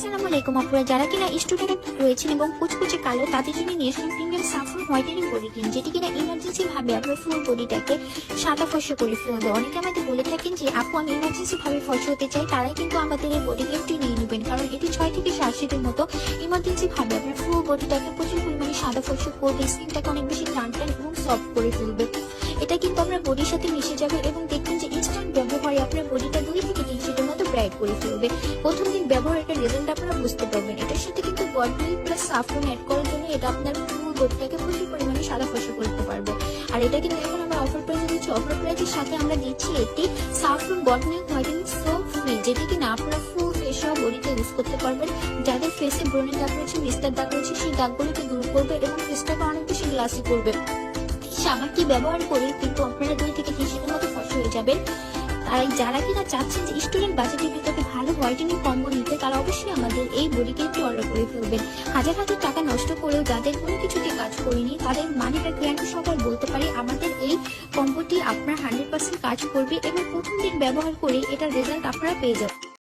আসসালামু আলাইকুম আপুরা যারা কিনা স্টুডেন্ট রয়েছেন এবং কুচকুচে কালো, তাদের জন্য নিয়ে আসলাম premium saffron whitening body cream যেটি কিনা ইমার্জেন্সি ভাবে আপনার ফুল বডিটাকে সাদা ফসে করে ফেলবে। অনেকে আমাদের বলে থাকেন যে, আপু, আমি ইমার্জেন্সি ভাবে ফসে হতে চাই। তারাই কিন্তু আমাদের এই বডি ক্রিমটি নিয়ে নেবেন, কারণ এটি ছয় থেকে সাত শীতের মতো ইমার্জেন্সি ভাবে আপনার ফুল বডিটাকে প্রচুর পরিমাণে সাদা ফসে করবে স্কিনটাকে অনেক বেশি টান টান এবং সফট করে ফেলবে। এটা কিন্তু আপনার বডির সাথে মিশে যাবে এবং দেখবেন যে ইনস্ট্যান্ট ব্যবহারে আপনার বডিটা দুই ব্রাইট করে ফেলবে প্রথম দিন ব্যবহার এটা রেজাল্ট আপনারা বুঝতে পারবেন। এটার সাথে কিন্তু বডি প্লাস সাফরন অ্যাড করার জন্য এটা আপনার ফুল বডিটাকে প্রচুর পরিমাণে সাদা ফসল করতে পারবে। আর এটা কিন্তু এখন আমরা অফার প্রাইসে দিচ্ছি। অফার প্রাইসের সাথে আমরা দিচ্ছি একটি সাফরন বটনিং হোয়াইটেনিং সোপ ফ্রি যেটি কিনা আপনারা ফুল ফেস বডিতে ইউজ করতে পারবেন। যাদের ফেসে ব্রণের দাগ রয়েছে মিস্টার দাগ রয়েছে, সেই দাগগুলোকে দূর করবে এবং ফেসটাকে অনেক বেশি গ্লাসি করবে। সাবানটি ব্যবহার করে কিন্তু আপনারা দুই থেকে তিন মতো ফসল হয়ে যাবেন। তাই যারা কিনা চাচ্ছেন যে স্টুডেন্ট বাজেটের ভিতরে ভালো হোয়াইটেনিং কম্বো নিতে, তারা অবশ্যই আমাদের এই বডি একটু অর্ডার করে ফেলবেন। হাজার হাজার টাকা নষ্ট করেও যাদের কোনো কিছুতে কাজ করিনি, তাদের মানিটা গ্যারান্টি সবার বলতে পারি, আমাদের এই কম্বোটি আপনার হান্ড্রেড পার্সেন্ট কাজ করবে এবং প্রথম দিন ব্যবহার করে এটার রেজাল্ট আপনারা পেয়ে যাবেন।